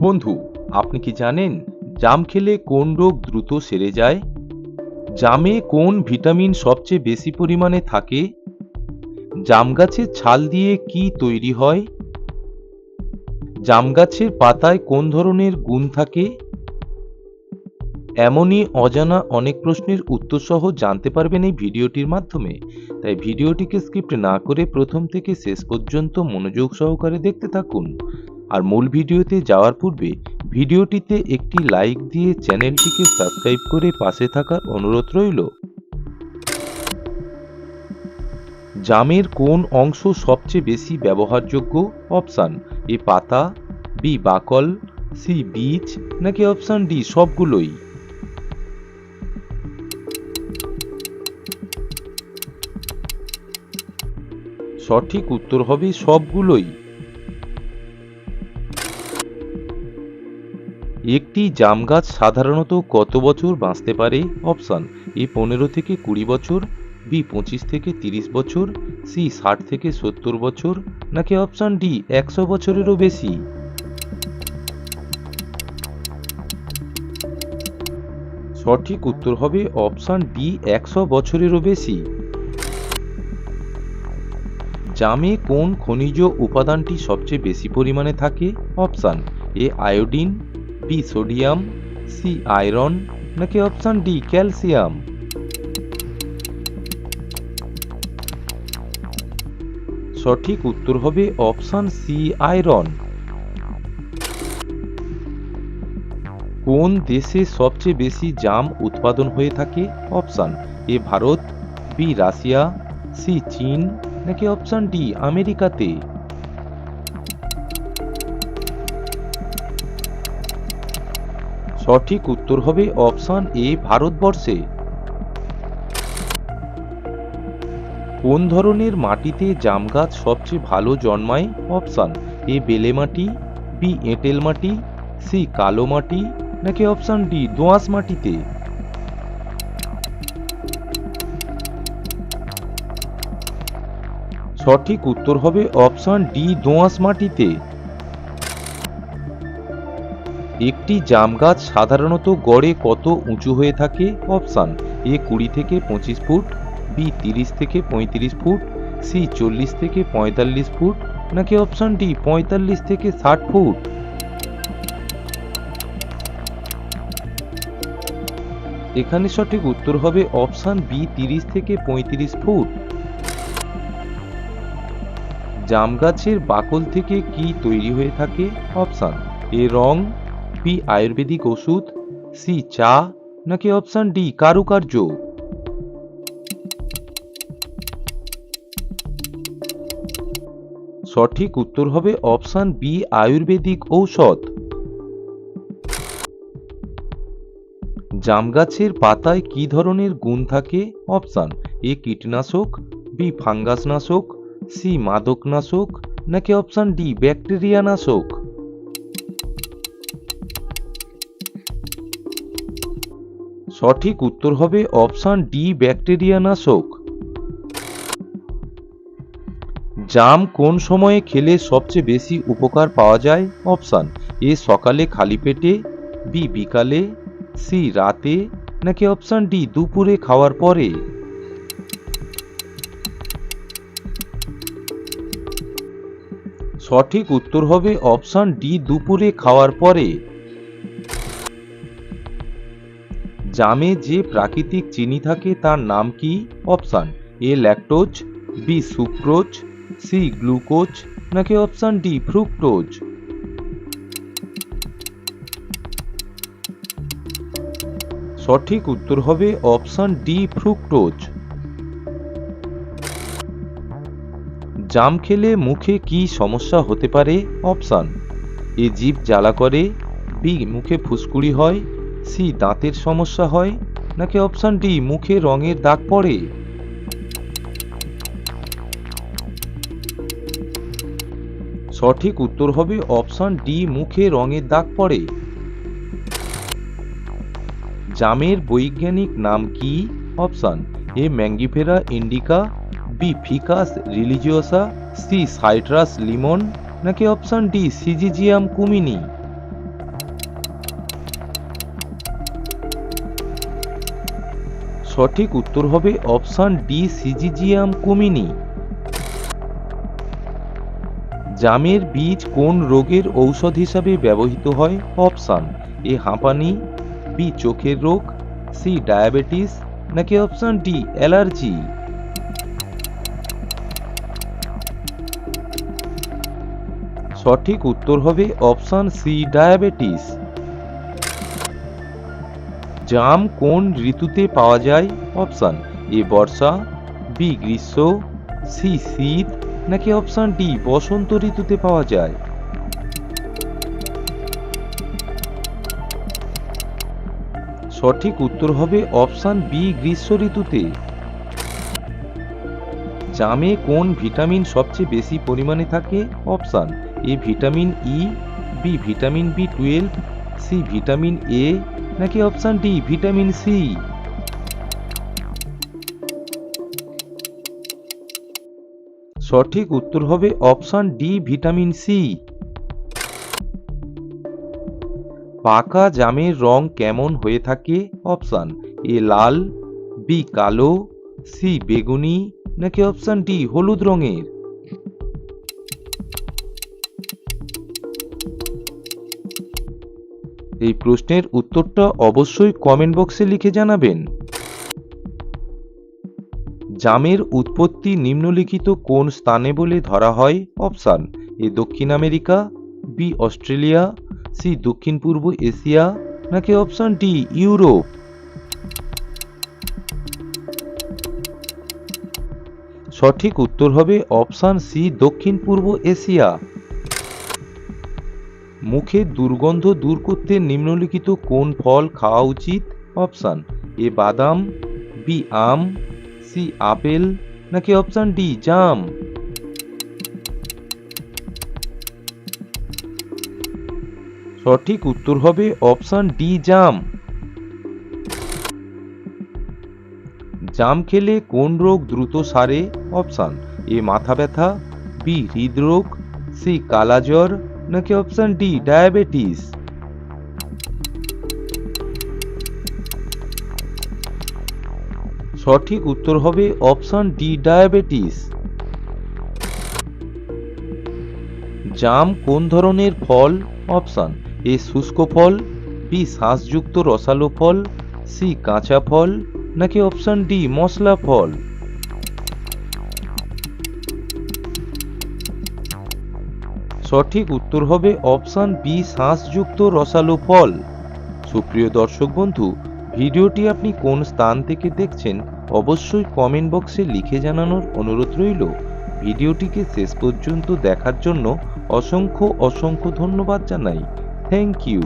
বন্ধু, আপনি কি জানেন জাম খেলে কোন রোগ দ্রুত সেরে যায়? জামে কোন ভিটামিন সবচেয়ে বেশি পরিমাণে থাকে? জাম গাছের ছাল দিয়ে কি তৈরি হয়? জাম গাছের পাতায় কোন ধরনের গুণ থাকে? এমনই অজানা অনেক প্রশ্নের উত্তর সহ জানতে পারবেন এই ভিডিওটির মাধ্যমে। তাই ভিডিওটিকে স্কিপ্ট না করে প্রথম থেকে শেষ পর্যন্ত মনোযোগ সহকারে দেখতে থাকুন। আর মূল ভিডিওতে যাওয়ার পূর্বে ভিডিওটিতে একটি লাইক দিয়ে চ্যানেলটিকে সাবস্ক্রাইব করে পাশে থাকার অনুরোধ রইল। জামের কোন অংশ সবচেয়ে বেশি ব্যবহারযোগ্য? অপশান এ পাতা, বি বাকল, সি বীজ, নাকি অপশান ডি সবগুলোই? সঠিক উত্তর হবে সবগুলোই। একটি জাম গাছ সাধারণত কত বছর বাঁচতে পারে? অপশান, এ পনেরো থেকে কুড়ি বছর, বি পঁচিশ থেকে তিরিশ বছর, সি ষাট থেকে সত্তর বছর, নাকি অপশান ডি একশো বছরেরও বেশি? সঠিক উত্তর হবে অপশান ডি একশো বছরেরও বেশি। জামে কোন খনিজ উপাদানটি সবচেয়ে বেশি পরিমাণে থাকে? Option, A iodine B sodium C iron নাকি অপশান ডি ক্যালসিয়াম সঠিক উত্তর হবে অপশান সি আয়রন কোন দেশে সবচেয়ে বেশি জাম উৎপাদন হয়ে থাকে? Option A Bharat B Russia C চীন, নাকি অপশান ডি আমেরিকাতে? সঠিক উত্তর হবে অপশান এ, ভারতবর্ষে। কোন ধরনের মাটিতে জাম গাছ সবচেয়ে ভালো জন্মায়? অপশান এ, বেলে মাটি, বি, এঁটেল মাটি, সি, কালো মাটি, নাকি অপশান ডি দোআঁশ মাটিতে? সঠিক উত্তর হবে অপশান ডি দোআঁশ মাটিতে। একটি জাম গাছ সাধারণত গড়ে কত উঁচু হয়ে থাকে? অপশান, এ কুড়ি থেকে পঁচিশ ফুট, বি তিরিশ থেকে পঁয়ত্রিশ ফুট, সি চল্লিশ থেকে পঁয়তাল্লিশ ফুট, নাকি অপশান ডি পঁয়তাল্লিশ থেকে ষাট ফুট? এখানে সঠিক উত্তর হবে অপশান বি তিরিশ থেকে পঁয়ত্রিশ ফুট। জাম গাছের বাকল থেকে কি তৈরি হয়ে থাকে? অপশান এ রং বি আয়ুর্বেদিক ওষুধ, সি চা, নাকি অপশান ডি কারুকার্য? সঠিক উত্তর হবে অপশান বি আয়ুর্বেদিক ঔষধ। জাম গাছের পাতায় কি ধরনের গুণ থাকে? অপশান এ কীটনাশক, বি ফাঙ্গাসনাশক, সি মাদকনাশক, নাকি অপশান ডি ব্যাকটেরিয়া সঠিক উত্তর হবে অপশান ডি ব্যাকটেরিয়া নাশক জাম কোন সময়ে খেলে সবচেয়ে বেশি উপকার পাওয়া যায়? অপশান এ, সকালে খালি পেটে, বি, বিকালে, সি, রাতে, নাকি অপশান ডি, দুপুরে খাওয়ার পরে? সঠিক উত্তর হবে অপশান ডি, দুপুরে খাওয়ার পরে। জামে যে প্রাকৃতিক চিনি থাকে তার নাম কি? Option A lactose, B sucrose, C glucose, নাকি অপশান ডি ফ্রুক্টোজ? সঠিক উত্তর হবে অপশান ডি ফ্রুক্টোজ। জাম খেলে মুখে কি সমস্যা হতে পারে? অপশান এ জীব জ্বালা করে, বি মুখে ফুসকুড়ি হয় সি, দাঁতের সমস্যা হয় নাকি অপশান ডি, মুখে রঙের দাগ পড়ে? সঠিক উত্তর হবে অপশান ডি, মুখে রঙের দাগ পড়ে। জামের বৈজ্ঞানিক নাম কি? Option A, Mangifera indica, B, Ficus religiosa, C, Citrus limon নাকি অপশান ডি, সিজিজিয়াম কুমিনি? সঠিক উত্তর হবে অপশান ডি সিজিজিয়াম কুমিনি। জামের বীজ কোন রোগের ঔষধ হিসাবে ব্যবহৃত হয়? অপশান এ হাঁপানি, বি চোখের রোগ, সি ডায়াবেটিস, নাকি অপশান ডি অ্যালার্জি? সঠিক উত্তর হবে অপশান সি ডায়াবেটিস। জাম কোন ঋতুতে পাওয়া যায়? অপশান এ বর্ষা, বি গ্রীষ্ম, সি শীত, নাকি অপশান ডি বসন্ত ঋতুতে পাওয়া যায়? সঠিক উত্তর হবে অপশান বি গ্রীষ্ম ঋতুতে। জামে কোন ভিটামিন সবচেয়ে বেশি পরিমাণে থাকে? Option A vitamin E, B vitamin B twelve, C vitamin A নাকি অপশান ডি, ভিটামিন সি? সঠিক উত্তর হবে অপশান ডি, ভিটামিন সি। পাকা জামের রং কেমন হয়ে থাকে? অপশান এ, লাল, বি, কালো, সি, বেগুনি, নাকি অপশান ডি, হলুদ রঙের? এই প্রশ্নের উত্তরটা অবশ্যই কমেন্ট বক্সে লিখে জানাবেন। জামের উৎপত্তি নিম্নলিখিত কোন স্থানে বলে ধরা হয়? অপশান, এ দক্ষিণ আমেরিকা, বি অস্ট্রেলিয়া, সি দক্ষিণ পূর্ব এশিয়া, নাকি অপশান ডি ইউরোপ? সঠিক উত্তর হবে অপশান সি দক্ষিণ পূর্ব এশিয়া। মুখে দুর্গন্ধ দূর করতে নিম্নলিখিত কোন ফল খাওয়া উচিত? অপশান, এ বাদাম, বি আম, সি আপেল, নাকি অপশান ডি জাম? সঠিক উত্তর হবে অপশান ডি জাম। জাম খেলে কোন রোগ দ্রুত সারে? অপশান, এ মাথা ব্যথা, বি হৃদরোগ, সি কালাজ্বর নাকি অপশান ডি ডায়াবেটিস সঠিক উত্তর হবে অপশান ডি ডায়াবেটিস জাম কোন ধরনের ফল? অপশান এ শুষ্ক ফল বি শ্বাসযুক্ত রসালো ফল সি কাঁচা ফল, নাকি অপশান ডি মশলা ফল? সঠিক উত্তর হবে অপশান বি, শ্বাসযুক্ত রসালো ফল। সুপ্রিয় দর্শক বন্ধু, ভিডিওটি আপনি কোন স্থান থেকে দেখছেন, অবশ্যই কমেন্ট বক্সে লিখে জানানোর অনুরোধ রইল। ভিডিওটিকে শেষ পর্যন্ত দেখার জন্য অসংখ্য অসংখ্য ধন্যবাদ জানাই। Thank you.